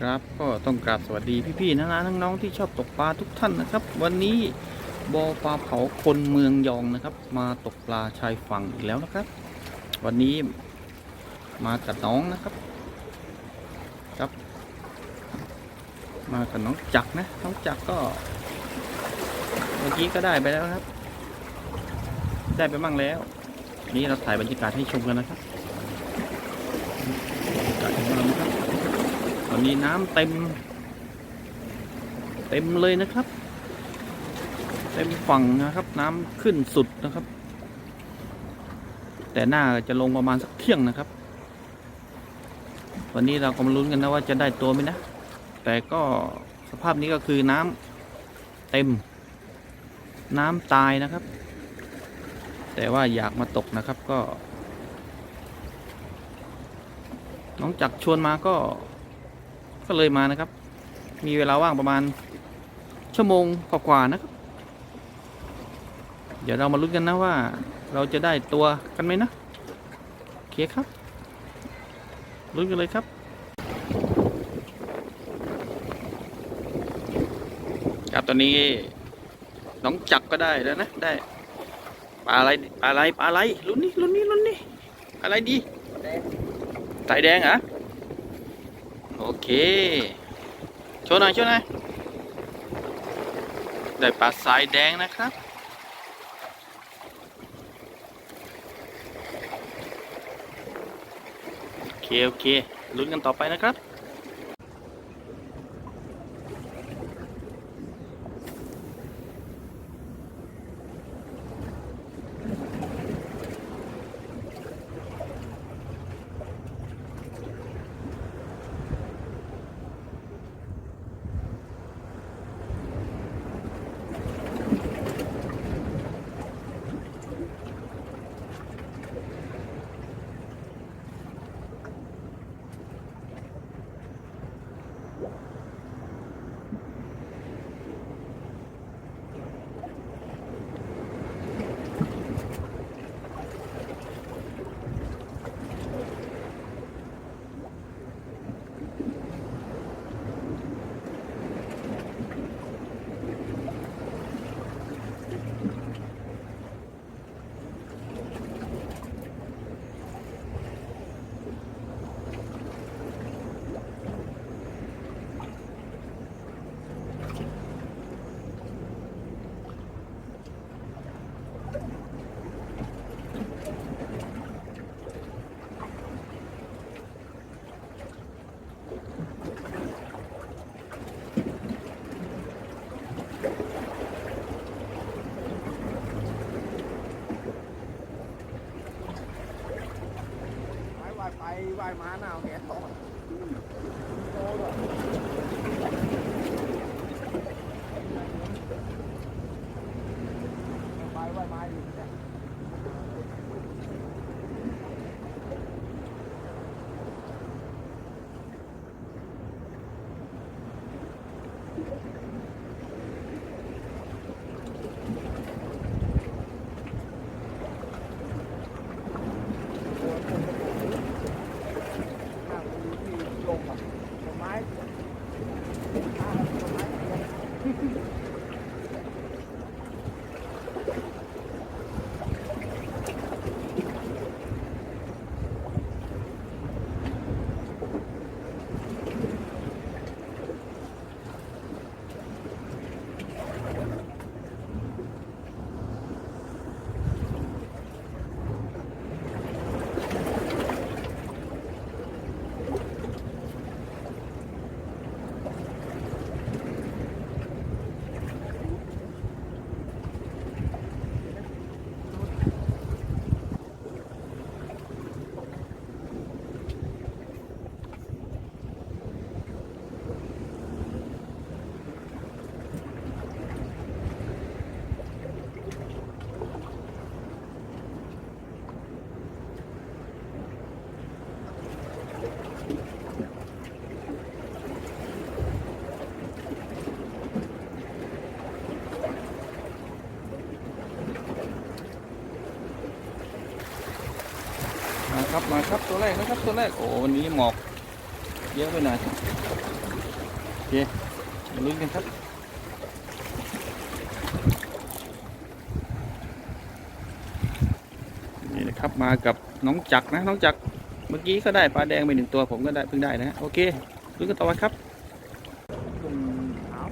ครับก็ต้องกราบสวัสดีพี่ๆนะนะน้องๆที่ชอบตกปลาทุกท่านนะครับ วันนี้บอปลาเผาคนเมืองยองนะครับ มาตกปลาชายฝั่งอีกแล้วนะครับ วันนี้มากับน้องนะครับครับ มากับน้องจักนะน้องจักก็เมื่อกี้ก็ได้ไปแล้วครับ ได้ไปบ้างแล้ว นี่เราถ่ายบรรยากาศให้ชมกันนะครับบรรยากาศของเรานะครับ อนนี้น้ำเต็ม เต็มเลยนะครับ เต็มฝั่งนะครับ น้ำขึ้นสุดนะครับ แต่หน้าจะลงประมาณสักเที่ยงนะครับ วันนี้เราก็มาลุ้นกันนะว่าจะได้ตัวไหมนะ แต่ก็สภาพนี้ก็คือน้ำเต็ม น้ำตายนะครับ แต่ว่าอยากมาตกนะครับก็น้องจักชวนมาก็ ก็เลยมานะครับ มีเวลาว่างประมาณชั่วโมงกว่าๆนะครับ เดี๋ยวเรามาลุ้นกันนะว่า เราจะได้ตัวกันไหมนะโอเคครับลุ้นกันเลยครับครับตอนนี้น้องจักรก็ได้แล้วนะได้ปลาอะไรปลาอะไรปลาอะไรลุ้นนี่ลุ้นนี่ลุ้นนี่อะไรดีสายแดงเหรอ โอเค โชว์หน่อยโชว์หน่อยได้ปลาสายแดงนะครับ โอเค โอเคลุ้นกันต่อไปนะครับ ไม้ว่ายไปว่ายมาหนาวแขนตกไปว่ายมาอยู่เนี่ย ข้างมีที่ลงอะต้นไม้ข้างต้นไม้เยอะ มาครับตัวแรกนะครับตัวแรกโอ้วันนี้หมอกเยอะไปหน่อยเคมาลุ้นกันครับนี่นะครับมากับน้องจักรนะน้องจักรเมื่อกี้ก็ได้ปลาแดงไปหนึ่งตัวผมก็ได้เพิ่งได้นะฮะโอเคลุ้นกันต่อไปครับกุ้งขาว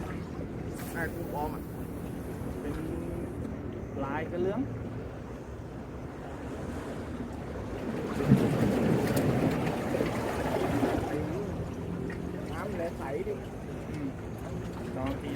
ใช่กุ้งปลอมเป็นลายกระเลื้อง ไอ้นี่น้ำแหลใสดิ ลองที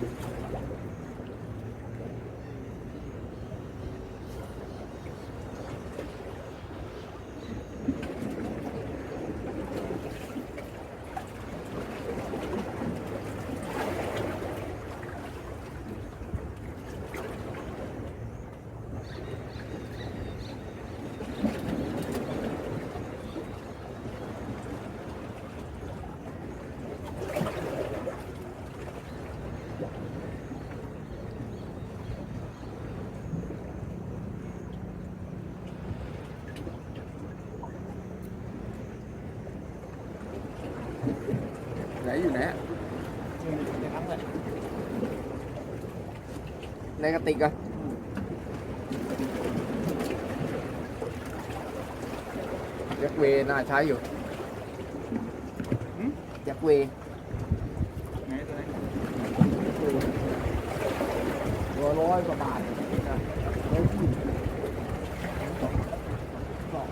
ไหน อยู่ไหนอะในทั้งเลยในกระติกอะแจ็คเวย์น่าใช้อยู่แจ็คเวย์ไหนตัวไหนตัวร้อยกว่าบาทนะร้อยยี่สิบสอง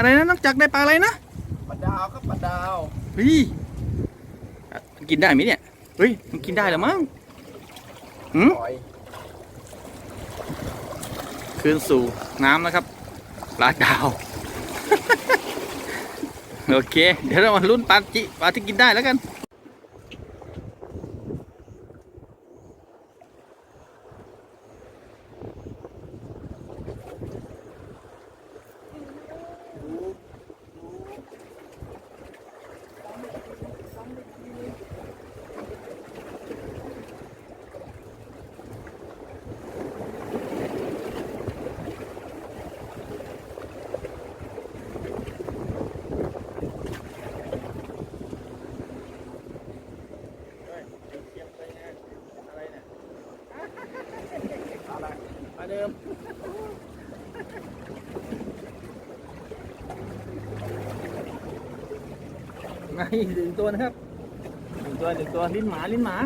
อะไรนะน้อง จักรได้ปลาอะไรนะปลาดาวครับปลาดาวเฮ้ยอะมันกินได้ไหมเนี่ยเฮ้ยมันกินได้เหรอมั้งหืมปล่อยคืนสู่น้ำนะครับปลาดาว โอเค เดี๋ยวเรามาลุ้นปลาจิปลาที่กินได้แล้วกัน เดิมมาอีกหนึ่งตัวนะครับหนึ่งตัวหนึ่งตัวลิ้นหมาลิ้นหมา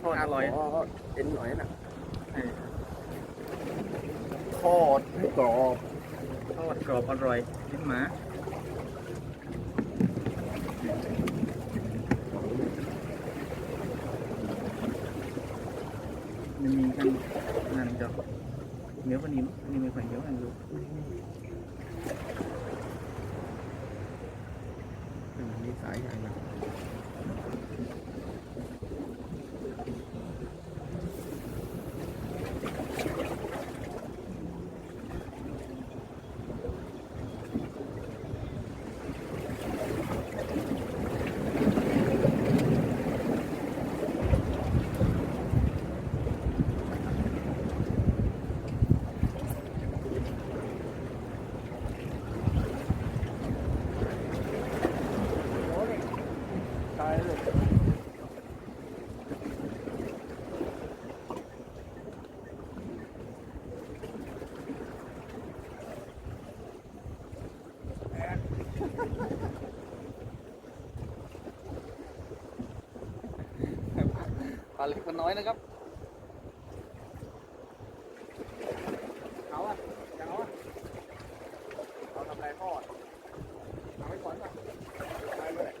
ทอดอร่อยขเอ็นหน่อยนะเออทอดให้กรอบทอดกรอบอร่อยลิ้นหมามันมีกัน นั่นจ้ะเหนียวกว่านี้มั้งาเล็กมันน้อยนะครับเขาอะอย่างเขาอะเอาทำไรพ่อเอาไว้ก่อนก่อนไปเลย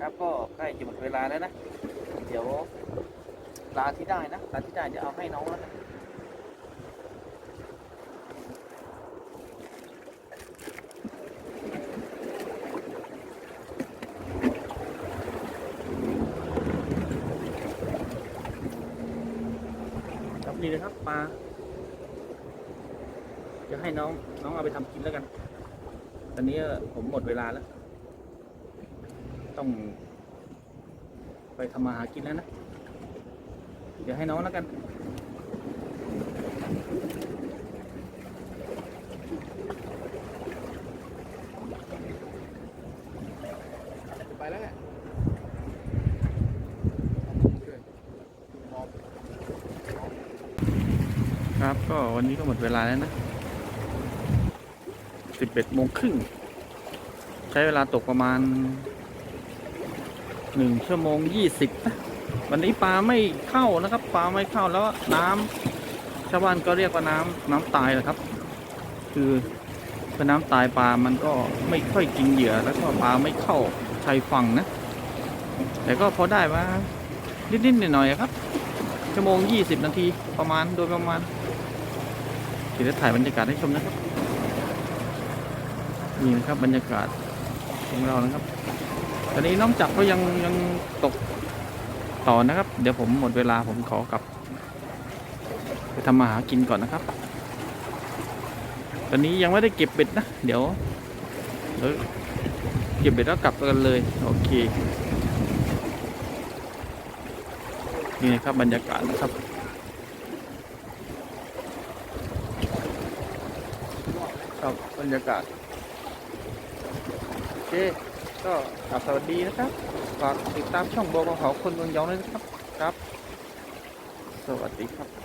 ครับก็ใกล้จะหมดเวลาแล้วนะ ดี๋ยวปลาที่ได้นะปลาที่ได้เดี๋ยวเอาให้น้องแล้วกันครับนี่นะครับปลาจะให้น้องน้องเอาไปทำกินแล้วกัน ตอนนี้ผมหมดเวลาแล้ว ต้อง ไปทำมาหากินแล้วนะ เดี๋ยวให้น้องแล้วกัน ไปแล้วไงครับก็วันนี้ก็หมดเวลาแล้วนะสิบเอ็ดโมงครึ่ง ใช้เวลาตกประมาณ หนึ่งชั่วโมงยี่สิบนะวันนี้ปลาไม่เข้านะครับปลาไม่เข้าแล้วน้ำชาวบ้านก็เรียกว่าน้ำน้ำตายแหละครับ คือพอน้ำตายปลามันก็ไม่ค่อยกินเหยื่อแล้วก็ปลาไม่เข้าชายฝั่งนะ แต่ก็พอได้มานิดๆหน่อยๆอะครับ ชั่วโมงยี่สิบนาทีประมาณโดยประมาณเดี๋ยวถ่ายบรรยากาศให้ชมนะครับนี่นะครับบรรยากาศของเรานะครับ ตอนนี้น้องจับก็ยังยังตกต่อนะครับ เดี๋ยวผมหมดเวลาผมขอกลับ ไปทำมาหากินก่อนนะครับ ตอนนี้ยังไม่ได้เก็บเบ็ดนะ เดี๋ยวเดี๋ยวเก็บเบ็ดแล้วกลับกันเลย โอเค นี่นะครับบรรยากาศนะครับครับบรรยากาศ โอเค ก็กลับสวัสดีนะครับ ฝากติดตามช่องโบกของคนเมืองยองด้วยนะครับ ครับ สวัสดีครับ